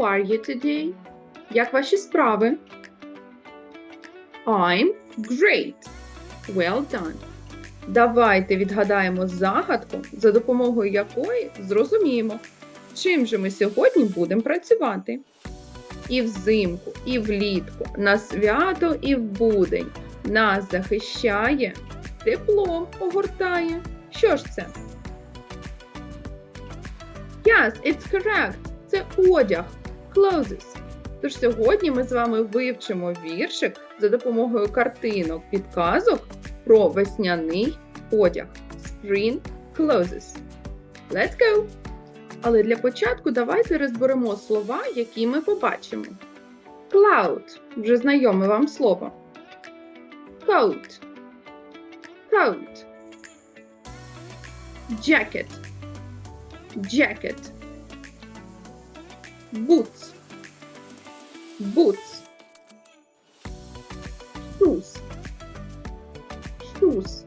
are you today? Як ваші справи? I'm great. Well done. Давайте відгадаємо загадку, за допомогою якої зрозуміємо, чим же ми сьогодні будемо працювати. І взимку, і влітку, на свято, і в будень нас захищає, теплом огортає. Що ж це? Yes, it's correct. Це одяг. Clothes. Тож сьогодні ми з вами вивчимо віршик за допомогою картинок, підказок про весняний одяг. Spring clothes. Let's go! Але для початку давайте розберемо слова, які ми побачимо. Cloud вже знайоме вам слово. Coat. Coat. Jacket. Jacket. Boots. Boots. Shoes. Shoes.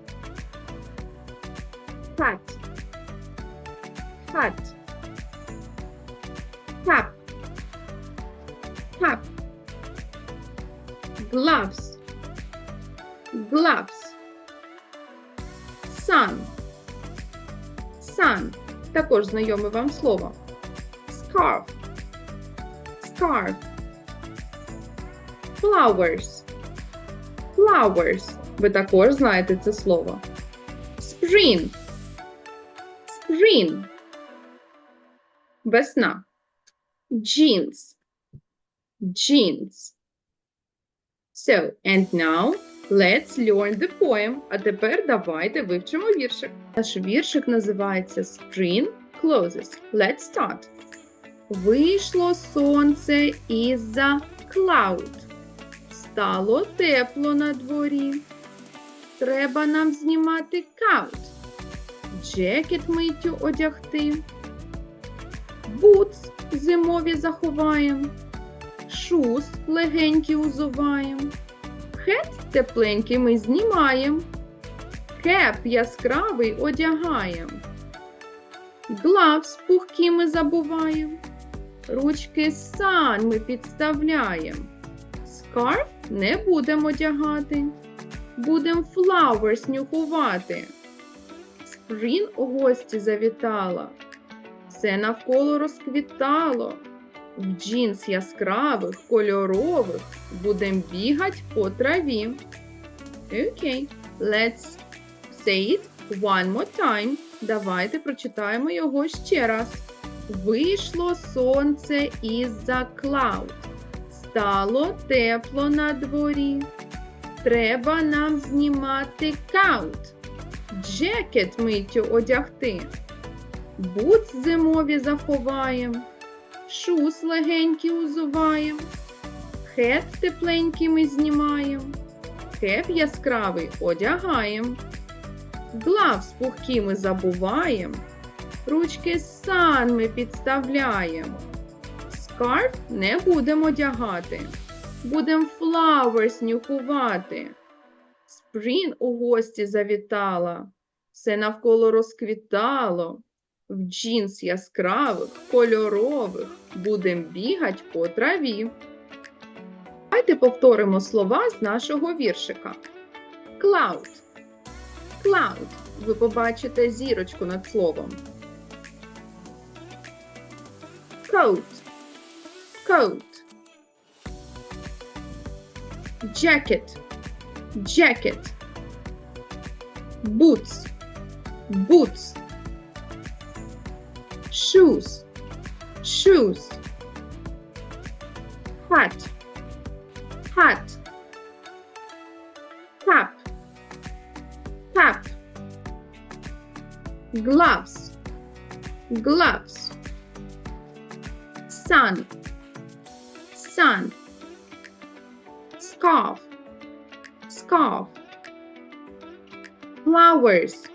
Hat. Hat. Cap. Cap. Gloves. Gloves. Sun. Sun. Також знайоме вам слово. Scarf. Scarf. Flowers. Flowers. Ви також знаєте це слово. Spring. Spring. Весна. Jeans. Jeans. So, and now let's learn the poem. А тепер давайте вивчимо віршик. Наш віршик називається Spring Closes. Let's start. Вийшло сонце із-за cloud. Стало тепло на дворі. Треба нам знімати каут. Джекет миттю одягти. Бутс зимові заховаєм. Шуз легенький узуваєм. Хет тепленький ми знімаєм. Кеп яскравий одягаєм. Главс пухкі ми забуваєм. Ручки сан ми підставляєм. Скарф не будемо одягати. Будем флауерс нюхувати. Спрін у гості завітала. Все навколо розквітало. В джинс яскравих, кольорових будем бігать по траві. Окей, let's say it one more time. Давайте прочитаємо його ще раз. Вийшло сонце із-за клауд. Стало тепло на дворі. Треба нам знімати каут. Джекет миттю одягти. Бутс зимові заховаєм. Шус легенький узуваєм. Хет тепленький ми знімаєм. Кеп яскравий одягаєм. Главс пухкі ми забуваєм. Ручки сан ми підставляєм. Скарф не будемо одягати. Будем флауерс нюхувати. Спрін у гості завітала. Все навколо розквітало. В джинс яскравих, кольорових будем бігать по траві. Давайте повторимо слова з нашого віршика. Cloud. Cloud. Ви побачите зірочку над словом. Coat. Coat. Jacket. Jacket. Boots. Boots. Shoes. Shoes. Hat. Hat. Cap. Cap. Gloves. Gloves Sun. Sun. Scarf. Scarf. Flowers.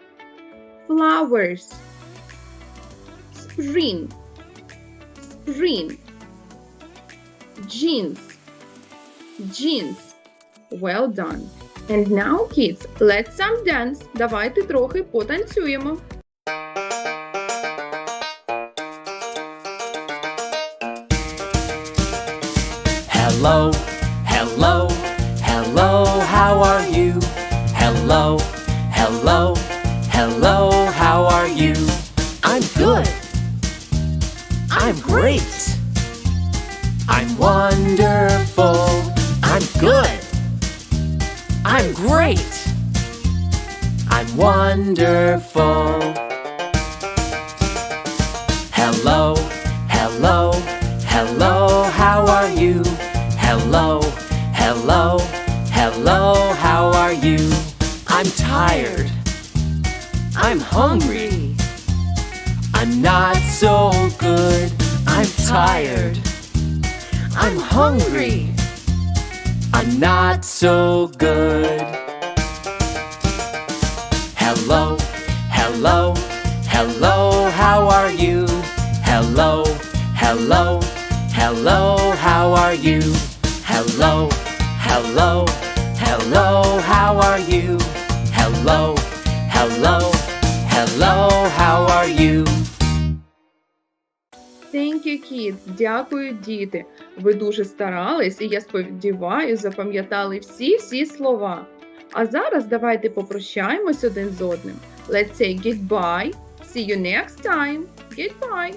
Flowers. Spring. Spring. Jeans. Jeans. Well done. And now, kids, let's some dance. Давайте трохи потанцюємо. Hello, hello, hello, how are you? Hello, hello, hello, how are you? I'm good. I'm great. I'm wonderful. I'm good. I'm great. I'm wonderful. Hello, hello, how are you? I'm tired. I'm hungry. I'm not so good. I'm tired. I'm hungry. I'm not so good. Hello, hello, hello, how are you? Hello, hello, hello, how are you? Hello, hello, hello, how are you? Hello, hello, hello, how are you? Thank you, kids. Дякую, діти. Ви дуже старались, і я сподіваюся, запам'ятали всі-всі слова. А зараз давайте попрощаємось один з одним. Let's say goodbye. See you next time. Goodbye.